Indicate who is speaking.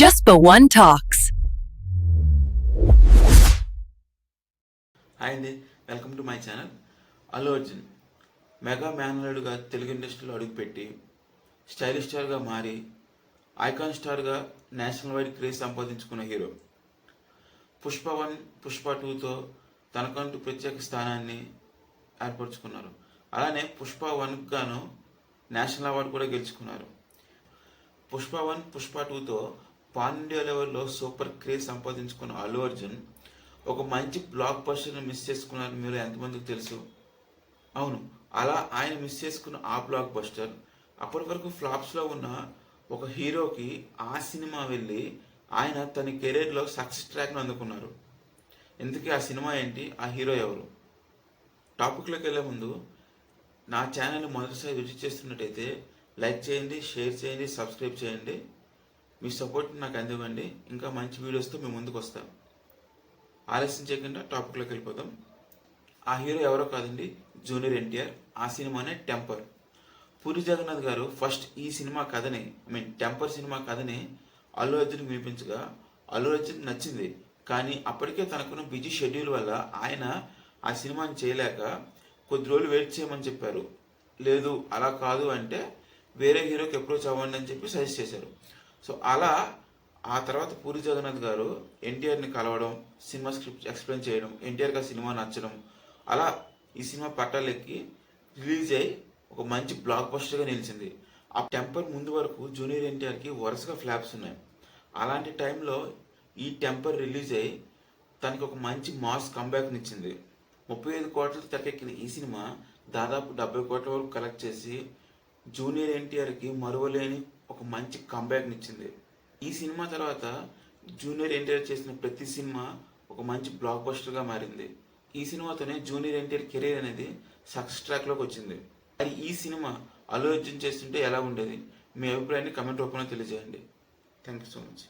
Speaker 1: Just for One Talks.
Speaker 2: Hi అండి welcome to my channel Allu Arjun mega మేనలుడుగా Telugu ఇండస్ట్రీలో అడుగుపెట్టి stylish స్టార్గా మారి ఐకాన్ స్టార్గా నేషనల్ వైడ్ క్రేజ్ సంపాదించుకున్న హీరో పుష్ప వన్ పుష్ప టూతో తనకంటూ ప్రత్యేక స్థానాన్ని ఏర్పరచుకున్నారు. అలానే పుష్ప వన్కి గాను నేషనల్ అవార్డు కూడా గెలుచుకున్నారు. పుష్ప వన్ పుష్ప టూతో పాన్ ఇండియా లెవెల్లో సూపర్ క్రేజ్ సంపాదించుకున్న అల్లు అర్జున్ ఒక మంచి బ్లాక్ బస్టర్ని మిస్ చేసుకున్నారు మీరు ఎంతమందికి తెలుసు? అవును అలా ఆయన మిస్ చేసుకున్న ఆ బ్లాక్ బస్టర్ అప్పటి వరకు ఫ్లాప్స్లో ఉన్న ఒక హీరోకి ఆ సినిమా వెళ్ళి ఆయన తన కెరీర్లో సక్సెస్ ట్రాక్ను అందుకున్నారు. ఎందుకే ఆ సినిమా ఏంటి? ఆ హీరో ఎవరు? టాపిక్లోకి వెళ్ళే ముందు నా ఛానల్ని మొదటిసారి విజిట్ చేస్తున్నట్టయితే లైక్ చేయండి షేర్ చేయండి సబ్స్క్రైబ్ చేయండి. మీ సపోర్ట్ నాకు అందివ్వండి. ఇంకా మంచి వీడియోస్తో మేము ముందుకు వస్తాం. ఆలస్యం చేయకుండా టాపిక్లోకి వెళ్ళిపోదాం. ఆ హీరో ఎవరో కాదండి జూనియర్ ఎన్టీఆర్. ఆ సినిమానే టెంపర్ పూరి జగన్నాథ్ గారు ఫస్ట్ ఈ సినిమా కథని ఐ మీన్ టెంపర్ సినిమా కథని అల్లు అర్జున్ వినిపించగా అల్లు అర్జున్ నచ్చింది. కానీ అప్పటికే తనకున్న బిజీ షెడ్యూల్ వల్ల ఆయన ఆ సినిమాని చేయలేక కొద్ది రోజులు వెయిట్ చేయమని చెప్పారు. లేదు అలా కాదు అంటే వేరే హీరోకి అప్రోచ్ అవ్వండి అని చెప్పి సజెస్ట్ చేశారు. సో అలా ఆ తర్వాత పూరి జగన్నాథ్ గారు ఎన్టీఆర్ని కలవడం సినిమా స్క్రిప్ట్ ఎక్స్ప్లెయిన్ చేయడం ఎన్టీఆర్కి ఆ సినిమా నచ్చడం అలా ఈ సినిమా పట్టాలెక్కి రిలీజ్ అయ్యి ఒక మంచి బ్లాక్ బస్టర్గా నిలిచింది. ఆ టెంపర్ ముందు వరకు జూనియర్ ఎన్టీఆర్కి వరుసగా ఫ్లాప్స్ ఉన్నాయి. అలాంటి టైంలో ఈ టెంపర్ రిలీజ్ అయ్యి తనకి ఒక మంచి మాస్ కంబ్యాక్ని ఇచ్చింది. ముప్పై ఐదు కోట్లతో తెరకెక్కిన ఈ సినిమా దాదాపు డెబ్బై కోట్ల వరకు కలెక్ట్ చేసి జూనియర్ ఎన్టీఆర్కి మరువలేని ఒక మంచి కంబ్యాక్ని ఇచ్చింది ఈ సినిమా తర్వాత జూనియర్ ఎన్టీఆర్ చేసిన ప్రతి సినిమా ఒక మంచి బ్లాక్ బస్టర్గా మారింది. ఈ సినిమాతోనే జూనియర్ ఎన్టీఆర్ కెరీర్ అనేది సక్సెస్ ట్రాక్లోకి వచ్చింది. మరి ఈ సినిమా అల్లు అర్జున్ చేస్తుంటే ఎలా ఉండేది? మీ అభిప్రాయాన్ని కమెంట్ రూపంలో తెలియజేయండి. Thank you so much